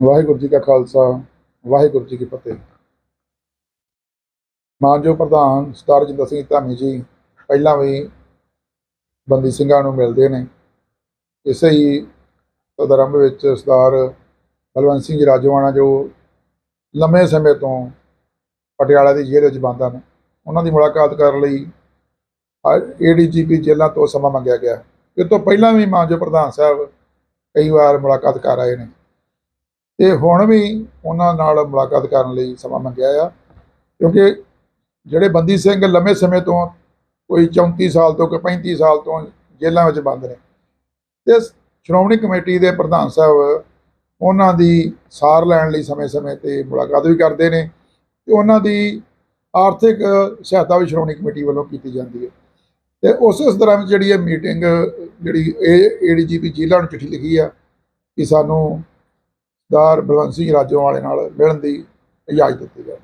ਵਾਹਿਗੁਰੂ ਜੀ ਕਾ ਖਾਲਸਾ, ਵਾਹਿਗੁਰੂ ਜੀ ਕੀ ਫਤਿਹ। ਮਾਨਯੋਗ ਪ੍ਰਧਾਨ ਸਰਦਾਰ ਜਿੰਦਰ ਸਿੰਘ ਧਾਮੀ ਜੀ, ਪਹਿਲਾਂ ਵੀ ਬੰਦੀ ਸਿੰਘਾਂ ਨੂੰ ਮਿਲਦੇ ਨੇ। ਇਸੇ ਹੀ ਸਦਰੰਭ ਵਿੱਚ ਸਰਦਾਰ ਬਲਵੰਤ ਸਿੰਘ ਜੀ ਰਾਜੋਆਣਾ ਜੋ ਲੰਮੇ ਸਮੇਂ ਤੋਂ ਪਟਿਆਲਾ ਦੀ ਜੇਲ੍ਹ ਵਿੱਚ ਬੰਦ ਹਨ, ਉਹਨਾਂ ਦੀ ਮੁਲਾਕਾਤ ਕਰਨ ਲਈ ਏਡੀਜੀਪੀ ਜੇਲ੍ਹਾਂ ਤੋਂ ਸਮਾਂ ਮੰਗਿਆ ਗਿਆ। ਇਹ ਤੋਂ ਪਹਿਲਾਂ ਵੀ ਮਾਨਯੋਗ ਪ੍ਰਧਾਨ ਸਾਹਿਬ ਕਈ ਵਾਰ ਮੁਲਾਕਾਤ ਕਰ ਆਏ ਨੇ। ਤੇ ਹੁਣ ਵੀ ਉਹਨਾਂ ਨਾਲ ਮੁਲਾਕਾਤ ਕਰਨ ਲਈ ਸਮਾਂ ਮੰਗਿਆ ਆ, ਕਿਉਂਕਿ ਜਿਹੜੇ ਬੰਦੀ ਸਿੰਘ ਲੰਮੇ ਸਮੇਂ ਤੋਂ ਕੋਈ 34 ਸਾਲ ਤੋਂ ਕੋਈ 35 ਸਾਲ ਤੋਂ ਜੇਲ੍ਹਾਂ ਵਿੱਚ ਬੰਦ ਨੇ, ਤੇ ਸ਼੍ਰੋਮਣੀ ਕਮੇਟੀ ਦੇ ਪ੍ਰਧਾਨ ਸਾਹਿਬ ਉਹਨਾਂ ਦੀ ਸਾਰ ਲੈਣ ਲਈ ਸਮੇਂ-ਸਮੇਂ ਤੇ ਮੁਲਾਕਾਤ ਵੀ ਕਰਦੇ ਨੇ, ਤੇ ਉਹਨਾਂ ਦੀ ਆਰਥਿਕ ਸਹਾਇਤਾ ਵੀ ਸ਼੍ਰੋਮਣੀ ਕਮੇਟੀ ਵੱਲੋਂ ਕੀਤੀ ਜਾਂਦੀ ਹੈ। ਤੇ ਉਸ ਦੌਰਾਨ ਜਿਹੜੀ ਇਹ ਮੀਟਿੰਗ, ਜਿਹੜੀ ਇਹ ਏਡੀਜੀਪੀ ਜ਼ਿਲ੍ਹਾ ਨੂੰ ਚਿੱਠੀ ਲਿਖੀ ਆ ਕਿ ਸਾਨੂੰ ਸਰਦਾਰ ਬਲਵੰਤ ਸਿੰਘ ਰਾਜੋਂ ਵਾਲੇ ਨਾਲ ਮਿਲਣ ਦੀ ਇਜਾਜ਼ਤ ਦਿੱਤੀ ਜਾਵੇ।